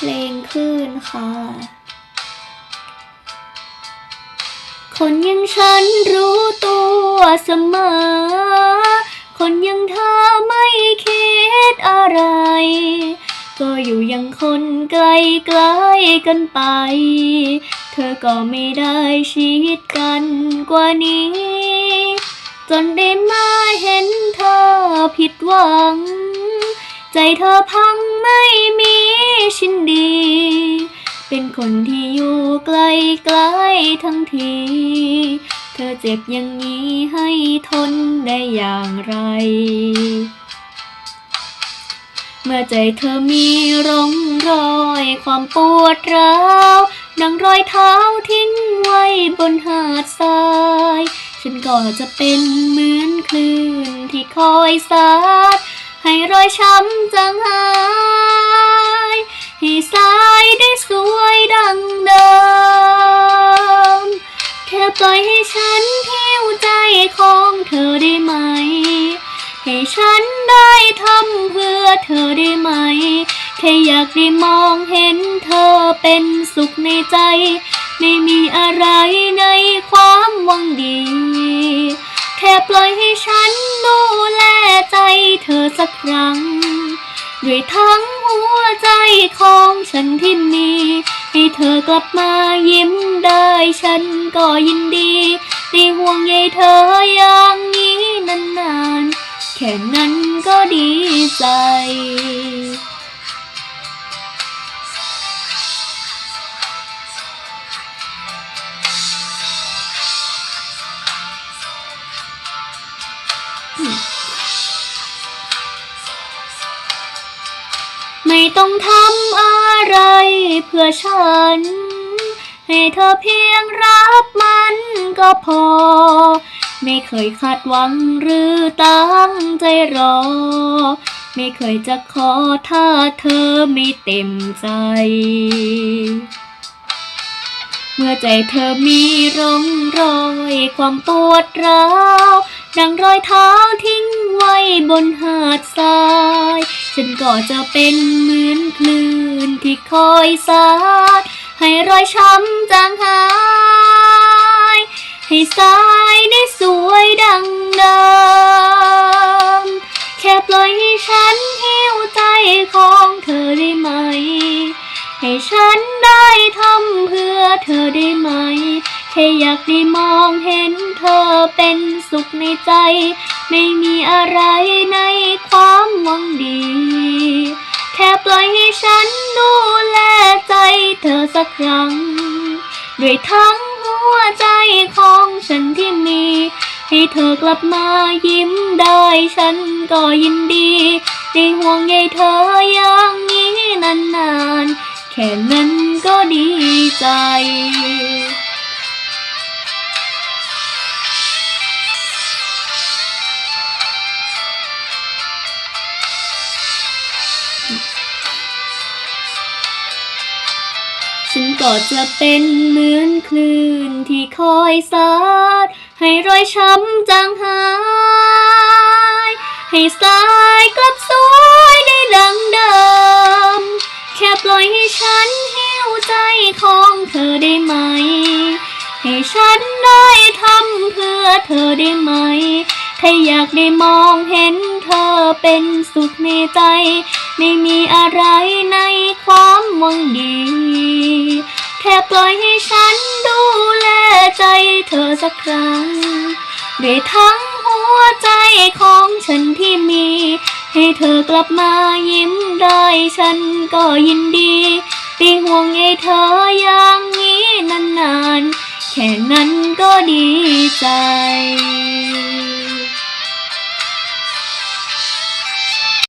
เพลงคลื่นค่ะ คนยังฉันรู้ตัวเสมอ คนยังเธอไม่คิดอะไร ก็อยู่ยังคนไกลไกลกันไป เธอก็ไม่ได้ชิดกันกว่านี้ จนได้มาเห็นเธอผิดหวัง ใจเธอพังไม่มี ชินดี เป็นคนที่อยู่ไกลไกลๆทั้งที เธอเจ็บอย่างนี้ให้ทนได้อย่างไร เมื่อใจเธอมีร่องรอยความปวดร้าวดังรอยเท้าทิ้งไว้บนหาดทราย ฉันก็จะเป็นเหมือนคลื่นที่คอยซัดให้รอยช้ำจางหาย ให้สายได้สวยดังเดิมแค่ปล่อยให้ฉันหิวใจของเธอได้ไหม ให้ฉันได้ทำเพื่อเธอได้ไหม แค่อยากได้มองเห็นเธอเป็นสุขในใจ ไม่มีอะไรในความหวังดี แค่ปล่อยให้ฉันดูแลใจเธอสักครั้ง ด้วยทั้ง หัวใจของฉันที่มี ให้เธอกลับมายิ้มได้ฉันก็ยินดีได้ห่วงใยเธออย่างนี้นานๆ แค่นั้นก็ดีใจ ไม่ต้องทำอะไรเพื่อฉัน ให้เธอเพียงรับมันก็พอ ไม่เคยคาดหวังหรือตั้งใจรอ ไม่เคยจะขอถ้าเธอไม่เต็มใจ เมื่อใจเธอมีร่องรอยความปวดร้าวดังรอยเท้าทิ้งไว้บนหาดทราย ฉันก็จะเป็นเหมือนคลื่นที่คอยซัดให้รอยช้ำจางหาย ให้สายได้สวยดังเดิมแค่ปล่อยให้ฉันหิวใจของเธอได้ไหม ให้ฉันได้ทำเพื่อเธอได้ไหม แค่อยากได้มองเห็นเธอเป็นสุขในใจ ไม่มีอะไรในความหวังดี แค่ปล่อยให้ฉันดูแลใจเธอสักครั้ง ด้วยทั้งหัวใจของฉันที่มี ให้เธอกลับมายิ้มได้ฉันก็ยินดีได้ห่วงใยเธออย่างนี้นานๆ แค่นั้นก็ดีใจ ฉันก็จะเป็นเหมือนคลื่นที่คอยซัดให้รอยช้ำจางหาย ให้สายกลับสวยได้ดังเดิม แค่ปล่อยให้ฉันหิวใจของเธอได้ไหม ให้ฉันได้ทำเพื่อเธอได้ไหมถ้าอยากได้มองเห็นเธอเป็นสุขในใจ ไม่มีอะไรในความหวังดี ปล่อยให้ฉันดูแลใจเธอสักครั้งด้วยทั้งหัวใจของฉันที่มี ให้เธอกลับมายิ้มได้ฉันก็ยินดีได้ห่วงใยเธออย่างนี้นานๆ แค่นั้นก็ดีใจ